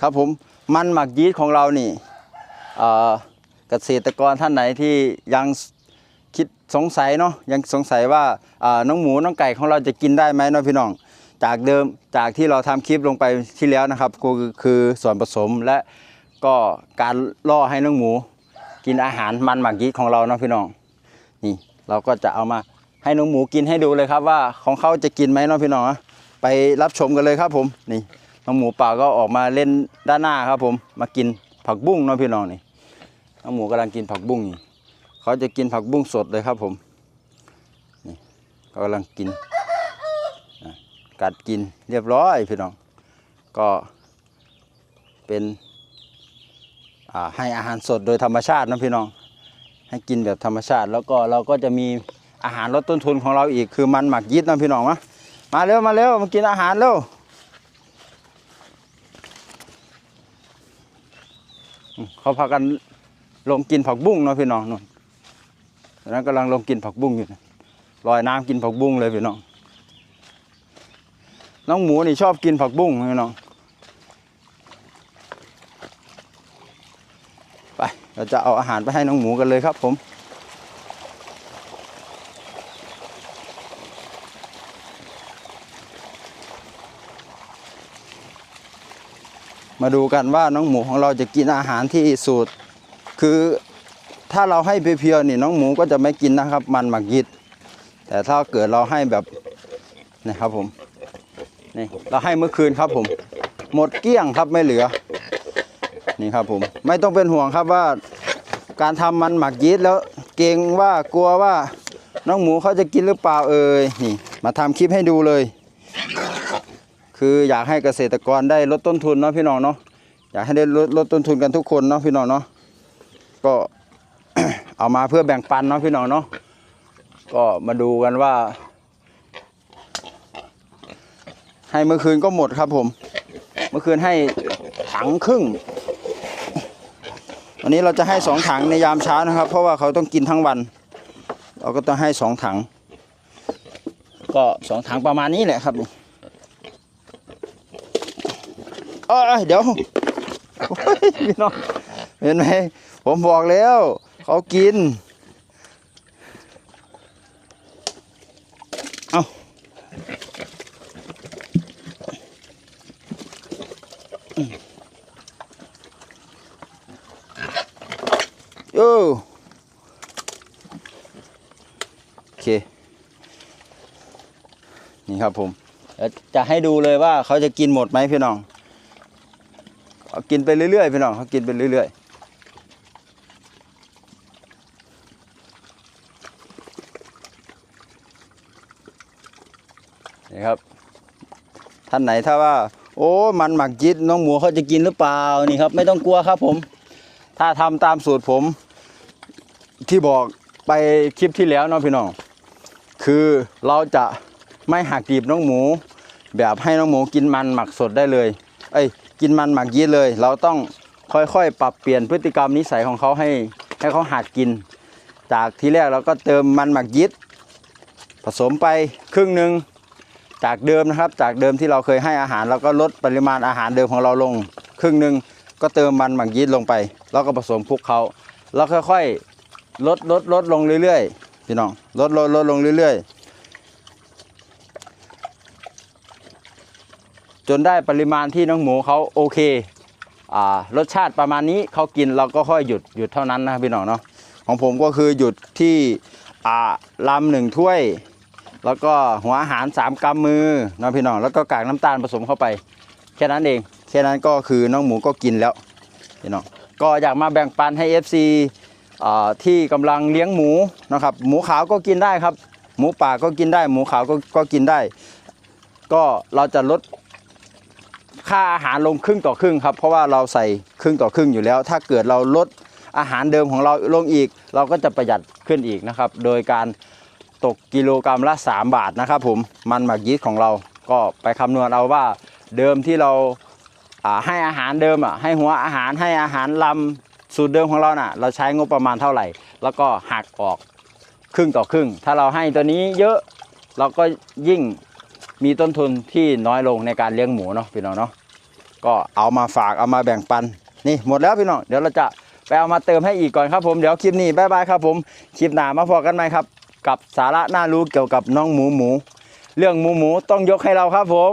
ครับผมมันหมักยีสต์ของเรานี่เกษตรกรท่านไหนที่ยังคิดสงสัยเนาะยังสงสัยว่าน้องหมูน้องไก่ของเราจะกินได้ไหมเนาะพี่น้อง จากเดิมจากที่เราทำคลิปลงไปที่แล้วนะครับก็คือส่วนผสมและก็การล่อให้น้องหมูกินอาหารมันหมักยีสต์ของเราเนาะพี่น้องนี่เราก็จะเอามาให้น้องหมูกินให้ดูเลยครับว่าของเขาจะกินไหมเนาะพี่น้องไปรับชมกันเลยครับผมนี่ น้องหมูป่าก็ออกมาเล่นด้านหน้าครับผม มากินผักบุ้งเนาะพี่น้องนี่ น้องหมูกำลังกินผักบุ้งนี่เขาจะกินผักบุ้งสดเลยครับผม นี่เขากำลังกิน กัดกินเรียบร้อยพี่น้อง ก็เป็นให้อาหารสดโดยธรรมชาตินะพี่น้อง ให้กินแบบธรรมชาติ แล้วก็เราก็จะมีอาหารลดต้นทุนของเราอีกคือมันหมักยีสต์นะพี่น้องมะมาเร็วมาเร็วมากินอาหารเร็ว อืม เขาพากันลงกินผักบุ้งเนาะพี่น้องนู่นตอนนั้นกำลังลงกินผักบุ้งอยู่ลอยน้ำกินผักบุ้งเลยพี่น้อง น้องหมูนี่ชอบกินผักบุ้งพี่น้อง ไปเราจะเอาอาหารไปให้น้องหมูกันเลยครับผม มาดูกันว่าน้องหมูของเราจะกินอาหารที่สูตร คือถ้าเราให้เพียวๆนี่น้องหมูก็จะไม่กินนะครับ มันหมักยิด แต่ถ้าเกิดเราให้แบบนี่ครับผมนี่เราให้เมื่อคืนครับผม หมดเกลี้ยงครับไม่เหลือ นี่ครับผม ไม่ต้องเป็นห่วงครับว่า การทำมันหมักยีสต์แล้วเกรงว่ากลัวว่าน้องหมูเขาจะกินหรือเปล่าเอ่ยนี่ มาทำคลิปให้ดูเลย คืออยากให้เกษตรกรได้ลดต้นทุนเนาะพี่น้องเนาะอยากให้ได้ลดลดต้นทุนกันทุกคนเนาะพี่น้องเนาะก็เอามาเพื่อแบ่งปันเนาะพี่น้องเนาะก็มาดูกันว่า ให้เมื่อคืนก็หมดครับผม เมื่อคืนให้ถังครึ่งวันนี้เราจะให้สองถังในยามเช้านะครับ เพราะว่าเขาต้องกินทั้งวัน เราก็ต้องให้สองถัง ก็สองถังประมาณนี้แหละครับนี่ เอ้เดี๋ยวพี่น้องเห็นไหมผมบอกแล้วเขากิน เอาโอ้โอเค นี่ครับผมจะให้ดูเลยว่าเขาจะกินหมดไหมพี่น้อง เอากินไปเรื่อยๆพี่น้องเขากินไปเรื่อยๆนี่ครับท่านไหนถ้าว่า โอ้มันหมักจิตน้องหมูเขาจะกินหรือเปล่านี่ครับ ไม่ต้องกลัวครับผม ถ้าทำตามสูตรผม ที่บอกไปคลิปที่แล้วเนาะพี่น้อง คือเราจะไม่หักดีบน้องหมู แบบให้น้องหมูกินมันหมักสดได้เลย เอ้ยกินมันหมักยีสต์เลย เราต้องค่อยๆ ปรับเปลี่ยนพฤติกรรมนิสัยของเขาให้ให้เขาหัดกิน จากที่แรกเราก็เติมมันหมักยีสต์ผสมไปครึ่งหนึ่งจากเดิมนะครับ จากเดิมที่เราเคยให้อาหารเราก็ลดปริมาณอาหารเดิมของเราลง ครึ่งหนึ่งก็เติมมันหมักยีสต์ลงไป แล้วก็ผสมคลุกเขาแล้วค่อยๆลดลดลดลงเรื่อยๆพี่น้องลดลดลดลงเรื่อยๆ จนได้ปริมาณที่น้องหมูเขาโอเคอ่ารสชาติประมาณนี้เขากินเราก็ค่อยหยุดหยุดเท่านั้นนะพี่น้องเนาะของผมก็คือหยุดที่อ่าลำหนึ่งถ้วย แล้วก็หัวอาหารสามกำมือนะพี่น้องแล้วก็กากน้ำตาลผสมเข้าไป แค่นั้นเองแค่นั้นก็คือน้องหมูก็กินแล้วพี่น้องก็อยากมาแบ่งปันให้ FC ที่กำลังเลี้ยงหมูนะครับ หมูขาวก็กินได้ครับ หมูป่าก็กินได้ หมูขาวก็ก็กินได้ ก็เราจะลด ค่าอาหารลงครึ่งต่อครึ่งครับ เพราะว่าเราใส่ครึ่งต่อครึ่งอยู่แล้ว ถ้าเกิดเราลดอาหารเดิมของเราลงอีก เราก็จะประหยัดขึ้นอีกนะครับ โดยการตกกิโลกรรัมละ 3 บาทนะครับผมมันหมักยีสต์ของเราก็ไปคำนวณเอาว่าเดิมที่เราาให้อาหารเดิมอะให้หัวอาหารให้อาหารลำสูตรเดิมของเราน่ะ เราใช้งบประมาณเท่าไหร่ แล้วก็หักออกครึ่งต่อครึ่ง ถ้าเราให้ตัวนี้เยอะเราก็ยิ่ง มีต้นทุนที่น้อยลงในการเลี้ยงหมูเนาะพี่น้องเนาะก็เอามาฝากเอามาแบ่งปันนี่หมดแล้วพี่น้องเดี๋ยวเราจะไปเอามาเติมให้อีกก่อนครับผมเดี๋ยวคลิปนี้บายบายครับผมคลิปหน้ามาพอกันไหมครับ กับสาระน่ารู้เกี่ยวกับน้องหมูหมู เรื่องหมูหมูต้องยกให้เราครับผม